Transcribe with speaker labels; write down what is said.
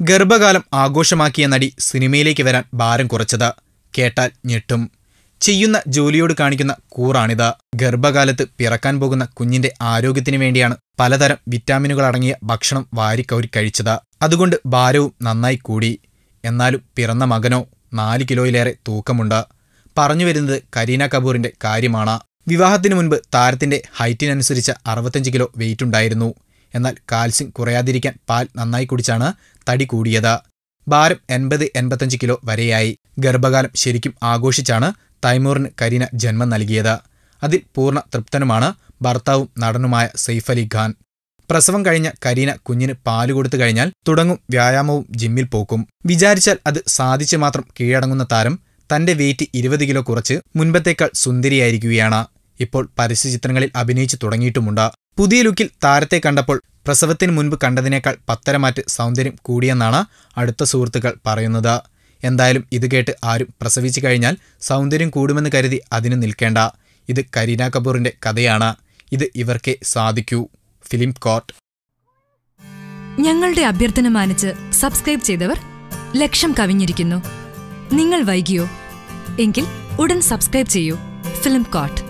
Speaker 1: ഗർഭകാലം ആഘോഷമാക്കിയ നടി സിനിമയിലേക്ക് വരാൻ ഭാരം കുറച്ചത്. കേട്ടാൽ ഞെട്ടും. ചെയ്യുന്ന ജോലിയോട് കാണിക്കുന്ന കൂറാണിത്. ഗർഭകാലത്ത് പിറക്കാൻ പോകുന്ന കുഞ്ഞിന്റെ ആരോഗ്യത്തിനു വേണ്ടിയാണ് പലതരം വിറ്റാമിനുകൾ അടങ്ങിയ ഭക്ഷണം വാരിക്കൗരി കഴിച്ചത്. അതുകൊണ്ട് ഭാരവും നന്നായി കൂടി. എന്നാലും പിറന്ന മകനോ നാല് കിലോയിലേറെ തൂക്കമുണ്ട്. പറഞ്ഞു വരുന്നത് കരീന കപൂറിന്റെ കാര്യമാണ്. വിവാഹത്തിനു മുൻപ് താരത്തിന്റെ ഹൈറ്റിനനുസരിച്ച് അറുപത്തഞ്ച് കിലോ വെയിറ്റ് ഉണ്ടായിരുന്നു. എന്നാൽ കാൽസ്യം കുറയാതിരിക്കാൻ പാൽ നന്നായി കുടിച്ചാണ് തടി കൂടിയത്. ഭാരം എൺപത് എൺപത്തഞ്ച് കിലോ വരെയായി. ഗർഭകാലം ശരിക്കും ആഘോഷിച്ചാണ് തൈമൂറിന് കരീന ജന്മം നൽകിയത്. അതിൽ പൂർണ തൃപ്തനുമാണ് ഭർത്താവും നടനുമായ സെയ്ഫ് അലി ഖാൻ. പ്രസവം കഴിഞ്ഞ കരീന കുഞ്ഞിന് പാൽ കൊടുത്തു കഴിഞ്ഞാൽ തുടങ്ങും വ്യായാമവും ജിമ്മിൽ പോക്കും. വിചാരിച്ചാൽ അത് സാധിച്ചു മാത്രം കീഴടങ്ങുന്ന താരം തന്റെ വെയിറ്റ് ഇരുപത് കിലോ കുറച്ച് മുൻപത്തേക്കാൾ സുന്ദരിയായിരിക്കുകയാണ്. ഇപ്പോൾ പരസ്യചിത്രങ്ങളിൽ അഭിനയിച്ചു തുടങ്ങിയിട്ടുമുണ്ട്. പുതിയ ലുക്കിൽ താരത്തെ കണ്ടപ്പോൾ പ്രസവത്തിന് മുൻപ് കണ്ടതിനേക്കാൾ പത്തരമാറ്റ് സൗന്ദര്യം കൂടിയെന്നാണ് അടുത്ത സുഹൃത്തുക്കൾ പറയുന്നത്. എന്തായാലും ഇത് കേട്ട് ആരും പ്രസവിച്ചു കഴിഞ്ഞാൽ സൗന്ദര്യം കൂടുമെന്ന് കരുതി അതിന് നിൽക്കേണ്ട. ഇത് കരീന കപൂറിന്റെ കഥയാണ്. ഇത് ഇവർക്കേ സാധിക്കൂ. Film court.
Speaker 2: ഞങ്ങളുടെ അഭ്യർത്ഥന മാനിച്ച് സബ്സ്ക്രൈബ് ചെയ്തവർ ലക്ഷം കവിഞ്ഞിരിക്കുന്നു. നിങ്ങൾ വൈകിയോ? എങ്കിൽ ഉടൻ സബ്സ്ക്രൈബ് ചെയ്യൂ. Film coat